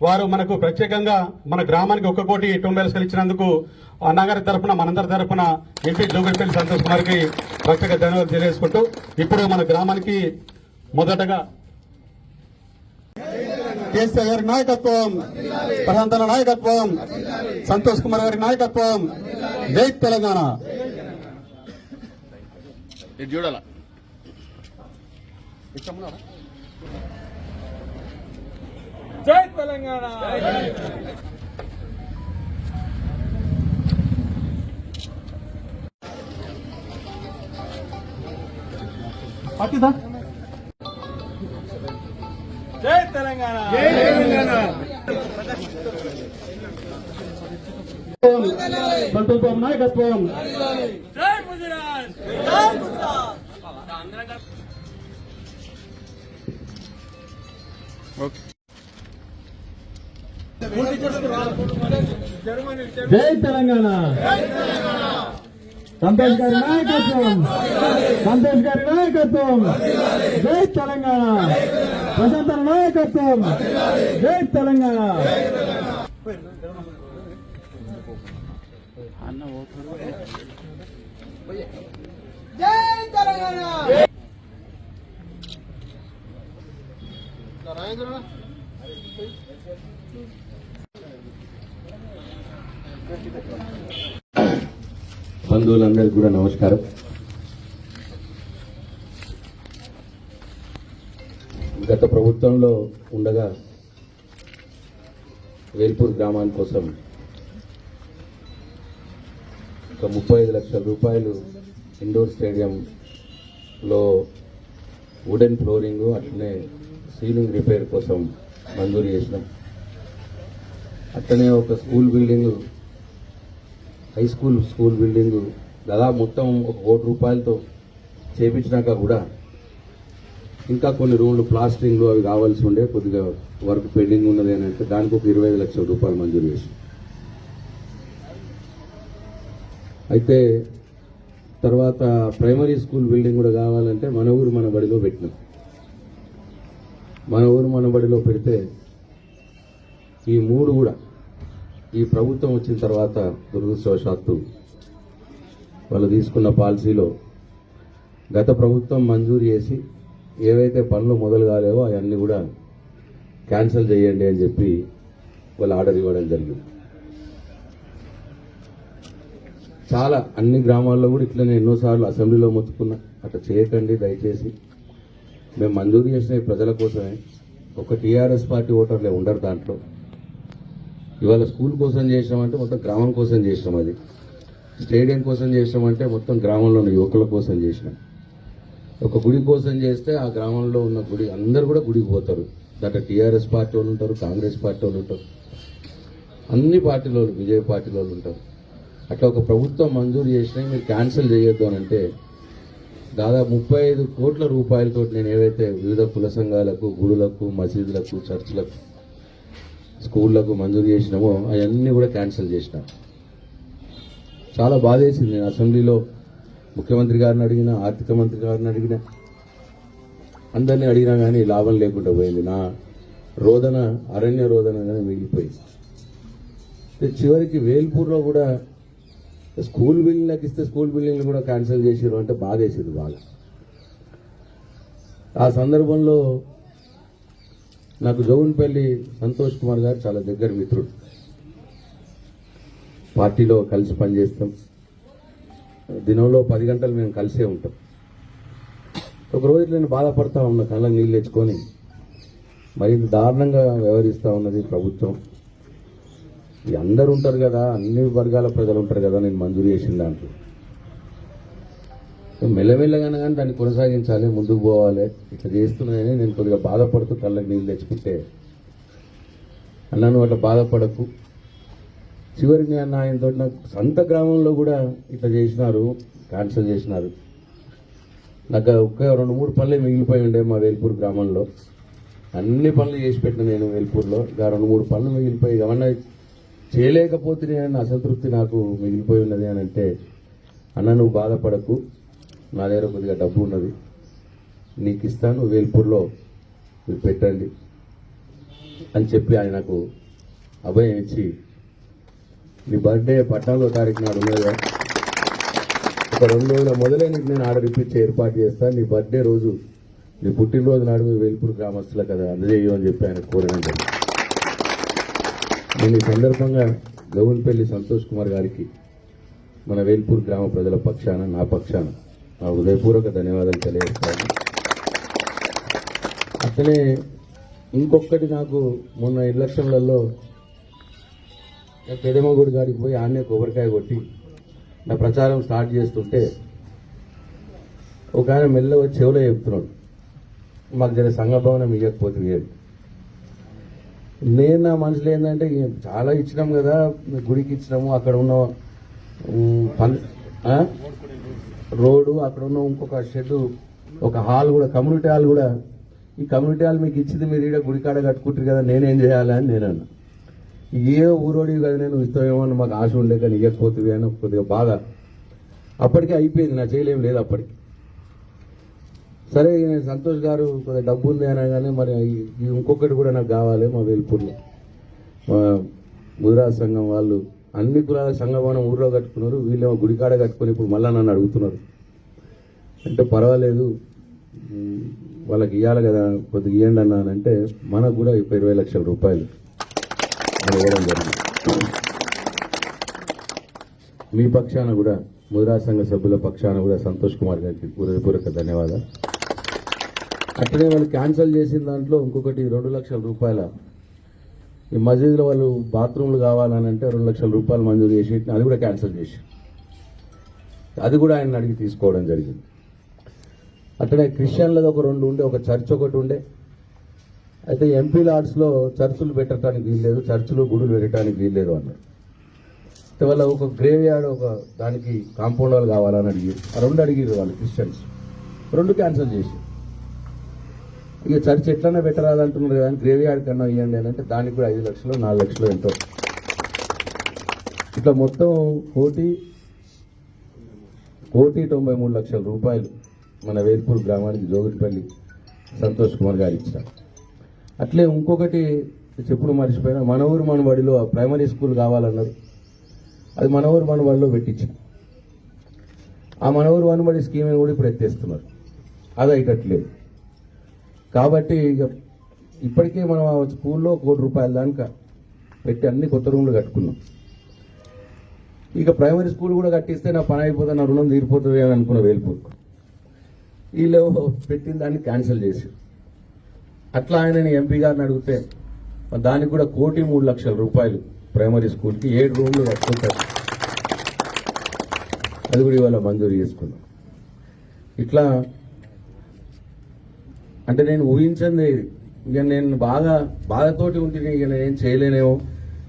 వారు మనకు ప్రత్యేకంగా మన గ్రామానికి ఒక్క కోటి టొంబైల్స్ ఇచ్చినందుకు అన్నగారి తరపున మనందరి తరపున ఎంపీ జోగిపల్లి సంతోష్ కుమార్కి ప్రత్యేక ధన్యవాదాలు తెలియజేసుకుంటూ ఇప్పుడు మన గ్రామానికి మొదటగా కేసీఆర్ గారి నాయకత్వం ప్రశాంతన నాయకత్వం సంతోష్ కుమార్ గారి నాయకత్వం జై తెలంగాణ. చూడాల? జై తెలంగాణ. పాటిదా? జై తెలంగాణ. జై తెలంగాణ. బాబు నాయకత్వం. జై గుజరాత్. ఓకే. జై తెలంగాణ. సంతోష్ గారి నాయకత్వం. సంతోష్ గారి నాయకత్వం. జై తెలంగాణ. ప్రశాంత నాయకత్వం. జై తెలంగాణ. బంధువులందరికీ కూడా నమస్కారం. గత ప్రభుత్వంలో ఉండగా వేల్పూర్ గ్రామాని కోసం ఒక ముప్పై ఐదు లక్షల రూపాయలు ఇండోర్ స్టేడియంలో వుడెన్ ఫ్లోరింగ్ అట్లనే సీలింగ్ రిపేర్ కోసం మంజూరు చేసినాం. అట్లనే ఒక school building high school school building దాదాపు మొత్తం ఒక కోటి రూపాయలతో చేపించినాక కూడా ఇంకా కొన్ని రూమ్లు ప్లాస్టరింగ్లు అవి కావాల్సి ఉండే కొద్దిగా వర్క్ పెండింగ్ ఉన్నది అని అంటే దానికి ఒక ఇరవై ఐదు లక్షల రూపాయలు మంజూరు చేసి అయితే తర్వాత ప్రైమరీ స్కూల్ బిల్డింగ్ కూడా కావాలంటే మన ఊరు మన బడిలో పెట్టినాం. మన ఊరు మన బడిలో పెడితే ఈ మూడు కూడా ఈ ప్రభుత్వం వచ్చిన తర్వాత దురదృష్టవశాత్తు వాళ్ళు తీసుకున్న పాలసీలో గత ప్రభుత్వం మంజూరు చేసి ఏవైతే పనులు మొదలు కాలేవో అవన్నీ కూడా క్యాన్సిల్ చేయండి అని చెప్పి వాళ్ళు ఆర్డర్ ఇవ్వడం జరిగింది. చాలా అన్ని గ్రామాల్లో కూడా ఇట్లనే ఎన్నోసార్లు అసెంబ్లీలో మొత్తుకున్నా అట్లా చేయకండి దయచేసి. మేము మంజూరు చేసిన ప్రజల కోసమే. ఒక టీఆర్ఎస్ పార్టీ ఓటర్లే ఉండరు దాంట్లో. ఇవాళ స్కూల్ కోసం చేసినామంటే మొత్తం గ్రామం కోసం చేసినాం అది. స్టేడియం కోసం చేసినామంటే మొత్తం గ్రామంలో ఉన్న యువకుల కోసం చేసినాం. ఒక గుడి కోసం చేస్తే ఆ గ్రామంలో ఉన్న గుడి అందరు కూడా గుడికి పోతారు. దాంట్లో టీఆర్ఎస్ పార్టీ వాళ్ళు ఉంటారు కాంగ్రెస్ పార్టీ వాళ్ళు ఉంటారు. అన్ని పార్టీల వాళ్ళు విజయ పార్టీల వాళ్ళు ఉంటారు. అట్లా ఒక ప్రభుత్వం మంజూరు చేసినా మీరు క్యాన్సిల్ చేయొద్దు అని అంటే దాదాపు ముప్పై ఐదు కోట్ల రూపాయలతో నేను ఏవైతే వివిధ కుల సంఘాలకు గుడులకు మసీదులకు చర్చిలకు స్కూళ్ళకు మంజూరు చేసినామో అవన్నీ కూడా క్యాన్సిల్ చేసిన. చాలా బాధేసింది. నేను అసెంబ్లీలో ముఖ్యమంత్రి గారిని అడిగిన ఆర్థిక మంత్రి గారిని అడిగినా అందరినీ అడిగినా కానీ లాభం లేకుండా పోయింది. నా రోదన అరణ్య రోదనగానే మిగిలిపోయింది. చివరికి వేల్పూర్లో కూడా స్కూల్ బిల్డింగ్లకు ఇస్తే స్కూల్ బిల్డింగ్లు కూడా క్యాన్సిల్ చేసారు అంటే బాధేసింది బాగా. ఆ సందర్భంలో నాకు జౌన్పల్లి సంతోష్ కుమార్ గారు చాలా దగ్గర మిత్రుడు. పార్టీలో కలిసి పనిచేస్తాం. దినంలో పది గంటలు మేము కలిసే ఉంటాం. ఒక రోజు నేను బాధపడతా ఉన్నా కళ్ళ నీళ్ళు తెచ్చుకొని. మరి దారుణంగా వ్యవహరిస్తూ ఉన్నది ప్రభుత్వం. ఈ అందరు ఉంటారు కదా అన్ని వర్గాల ప్రజలు ఉంటారు కదా నేను మంజూరు చేసిన దాంట్లో. మెల్లమెల్లగానే కానీ దాన్ని కొనసాగించాలి ముందుకు పోవాలి. ఇట్లా చేస్తున్నాయని నేను కొద్దిగా బాధపడుతూ కళ్ళకి నీళ్ళు తెచ్చుకుంటే అన్నాను అట్లా బాధపడకు. చివరికి అన్న ఆయనతో నాకు సొంత గ్రామంలో కూడా ఇట్లా చేసినారు క్యాన్సిల్ చేసినారు. నాకు ఒక్క రెండు మూడు పనులే మిగిలిపోయి ఉండే మా వేల్పూర్ గ్రామంలో. అన్ని పనులు చేసి పెట్టిన నేను వేల్పూర్లో. ఇంకా రెండు మూడు పనులు మిగిలిపోయి ఏమన్నా చేయలేకపోతే నేను అసంతృప్తి నాకు మిగిలిపోయి ఉన్నది అని అంటే అన్న నువ్వు బాధపడకు. నా దగ్గర కొద్దిగా డబ్బు ఉన్నది. నీకు ఇస్తాను వేల్పూర్లో మీరు పెట్టండి అని చెప్పి ఆయన నాకు అభయం ఇచ్చి నీ బర్త్డే పద్నాలుగో తారీఖు నాడు ఉన్నదా ఒక రెండు రోజుల మొదలే నీకు నేను ఆర్డర్ ఇప్పించి ఏర్పాటు చేస్తాను నీ బర్త్డే రోజు నీ పుట్టినరోజు నాడు మీరు వేల్పూర్ గ్రామస్తుల కదా అందజేయు అని చెప్పి ఆయన కోరడం నేను ఈ సందర్భంగా గౌన్పల్లి సంతోష్ కుమార్ గారికి మన వేల్పూర్ గ్రామ ప్రజల పక్షాన నా పక్షాన హృదయపూర్వక ధన్యవాదాలు తెలియజేస్తాను. అట్లనే ఇంకొకటి నాకు మొన్న ఎలక్షన్లలో పెదమగుడి గారికి పోయి ఆడనే కొబ్బరికాయ కొట్టి నా ప్రచారం స్టార్ట్ చేస్తుంటే ఒక ఆయన మెల్ల చెవులో చెప్తున్నాడు. మాకు జర సంఘభవనం ఇవ్వకపోతే వేరు నేను నా మనసులో ఏంటంటే చాలా ఇచ్చినాం కదా గుడికి ఇచ్చినాము అక్కడ ఉన్న పని రోడ్డు అక్కడ ఉన్న ఇంకొక షెడ్ ఒక హాల్ కూడా కమ్యూనిటీ హాల్ కూడా. ఈ కమ్యూనిటీ హాల్ మీకు ఇచ్చింది మీరు ఇక్కడ గుడికాడ కట్టుకుంటారు కదా నేనేం చేయాలి అని నేను అన్నా. ఏ ఊరోడి కదా నేను ఇస్తామేమో అని మాకు ఆశ ఉండే కానీ ఇవ్వకపోతుంది అని కొద్దిగా బాగా అప్పటికే అయిపోయింది నా చేయలేం లేదు అప్పటికి. సరే నేను సంతోష్ గారు కొద్దిగా డబ్బు ఉంది అనగానే మరి ఇంకొకటి కూడా నాకు కావాలి మా వెలుపూర్లో. మా ముదిరాజ్ సంఘం వాళ్ళు అన్ని కులాల సంఘభవనం ఊర్లో కట్టుకున్నారు వీళ్ళేమో గుడికాడ కట్టుకొని ఇప్పుడు మళ్ళా నన్ను అడుగుతున్నారు. అంటే పర్వాలేదు వాళ్ళకి ఇవ్వాలి కదా కొద్దిగా ఇవ్వండి అన్నానంటే మనకు కూడా ఇప్పుడు ఇరవై లక్షల రూపాయలు ఇవ్వడం జరిగింది. మీ పక్షాన కూడా ముదిరా సంఘ సభ్యుల పక్షాన కూడా సంతోష్ కుమార్ గారికి హృదయపూర్వక ధన్యవాదాలు. అట్లనే వాళ్ళు క్యాన్సిల్ చేసిన దాంట్లో ఇంకొకటి రెండు లక్షల రూపాయల ఈ మసీదులో వాళ్ళు బాత్రూమ్లు కావాలని అంటే రెండు లక్షల రూపాయలు మంజూరు చేసి అది కూడా క్యాన్సిల్ చేసి. అది కూడా ఆయన అడిగి తీసుకోవడం జరిగింది. అట్లనే క్రిస్టియన్లది ఒక రెండు ఉండే ఒక చర్చ్ ఒకటి ఉండే. అయితే ఎంపీ లాడ్స్లో చర్చులు పెట్టడానికి వీల్లేదు చర్చులు గుడులు పెట్టడానికి వీల్లేదు అన్నారు. అయితే వాళ్ళ ఒక గ్రేవ్ యార్డ్ ఒక దానికి కాంపౌండ్ వాళ్ళు కావాలని అడిగి ఆ రెండు అడిగారు వాళ్ళు క్రిస్టియన్స్. రెండు క్యాన్సిల్ చేసి. ఇక చర్చ్ ఎట్లన్నా పెట్టరాదంటున్నారు కదా గ్రేవ్ యార్డ్ కన్నా ఇవ్వండి అంటే దానికి కూడా ఐదు లక్షలు నాలుగు లక్షలు ఎంతో ఇట్లా మొత్తం కోటి కోటి తొంభై మూడు లక్షల రూపాయలు మన వేల్పూర్ గ్రామానికి జోగిపల్లి సంతోష్ కుమార్ గారు ఇచ్చారు. అట్లే ఇంకొకటి చెప్పుడు మర్చిపోయినా మన ఊరు మనబడిలో ప్రైమరీ స్కూల్ కావాలన్నారు అది మన ఊరు మనబడిలో పెట్టించాం. ఆ మన ఊరు మనబడి స్కీమ్ని కూడా ఇప్పుడు ఎత్తేస్తున్నారు. అది అయ్యట్లేదు కాబట్టి ఇక ఇప్పటికే మనం స్కూల్లో కోటి రూపాయల దానిక పెట్టి అన్ని కొత్త రూమ్లు కట్టుకున్నాం. ఇక ప్రైమరీ స్కూల్ కూడా కట్టిస్తే నా పని అయిపోతుంది నా రుణం తీరిపోతుంది అని అనుకున్న వేల్పూర్. వీళ్ళు పెట్టిన దాన్ని క్యాన్సిల్ చేసి. అట్లా ఆయన ఎంపీ గారిని అడిగితే దానికి కూడా కోటి మూడు లక్షల రూపాయలు ప్రైమరీ స్కూల్కి ఏడు రూమ్లు కట్టుకుంటారు. అది కూడా ఇవాళ మంజూరు చేసుకున్నాం. ఇట్లా అంటే నేను ఊహించింది ఇక నేను బాగా బాధతోటి ఉంటే ఇక నేను ఏం చేయలేనేమో.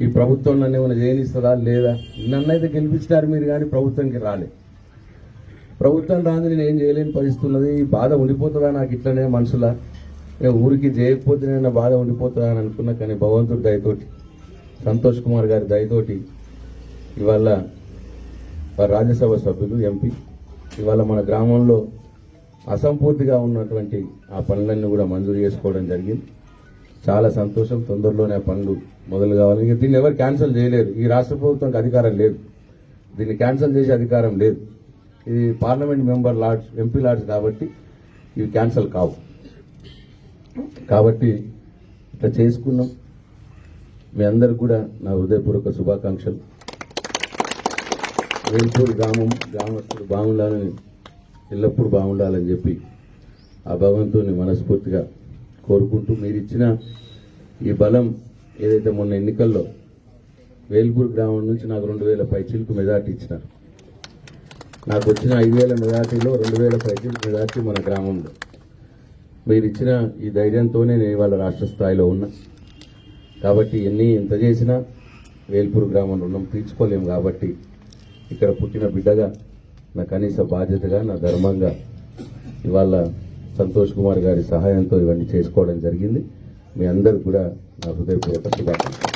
ఈ ప్రభుత్వం నన్ను ఏమైనా చేయనిస్తుందా లేదా? నన్నైతే గెలిపించినారు మీరు కానీ ప్రభుత్వంకి రాలే. ప్రభుత్వం రాని నేను ఏం చేయలేని పరిస్థితి ఉన్నది. ఈ బాధ ఉండిపోతుందా నాకు ఇట్లనే మనసులా? ఊరికి చేయకపోతే నేను బాధ ఉండిపోతుందా అని అనుకున్నా కానీ భగవంతుడి దయతోటి సంతోష్ కుమార్ గారి దయతోటి ఇవాళ రాజ్యసభ సభ్యులు ఎంపీ ఇవాళ మన గ్రామంలో అసంపూర్తిగా ఉన్నటువంటి ఆ పనులన్నీ కూడా మంజూరు చేసుకోవడం జరిగింది. చాలా సంతోషం. తొందరలోనే ఆ పనులు మొదలు కావాలి. ఇక దీన్ని ఎవరు క్యాన్సిల్ చేయలేరు. ఈ రాష్ట్ర ప్రభుత్వానికి అధికారం లేదు. దీన్ని క్యాన్సిల్ చేసే అధికారం లేదు. ఇది parliament member LADS MP LADS కాబట్టి ఇవి క్యాన్సిల్ కావు. కాబట్టి ఇట్లా చేసుకున్నాం. మీ అందరికి కూడా నా హృదయపూర్వక శుభాకాంక్షలు. వేల్పూర్ గ్రామం గ్రామస్తులు బాగుండాలని ఎల్లప్పుడూ బాగుండాలని చెప్పి ఆ భగవంతుని మనస్ఫూర్తిగా కోరుకుంటూ మీరు ఇచ్చిన ఈ బలం ఏదైతే మొన్న ఎన్నికల్లో వేల్పూర్ గ్రామం నుంచి నాకు రెండు వేల పైచీలకు మెజార్టీ ఇచ్చినారు. నాకు వచ్చిన ఐదు వేల మెజార్టీలో రెండు వేల పైచీలకు మెజార్టీ మన గ్రామంలో. మీరు ఇచ్చిన ఈ ధైర్యంతోనే నేను ఇవాళ రాష్ట్ర స్థాయిలో ఉన్నా. కాబట్టి ఎన్ని ఎంత చేసినా వేల్పూర్ గ్రామం రుణం తీర్చుకోలేము కాబట్టి ఇక్కడ పుట్టిన బిడ్డగా నా కనీస బాధ్యతగా నా ధర్మంగా ఇవాళ సంతోష్ కుమార్ గారి సహాయంతో ఇవన్నీ చేసుకోవడం జరిగింది. మీ అందరికి కూడా నా హృదయపూర్వక శుభాకాంక్షలు.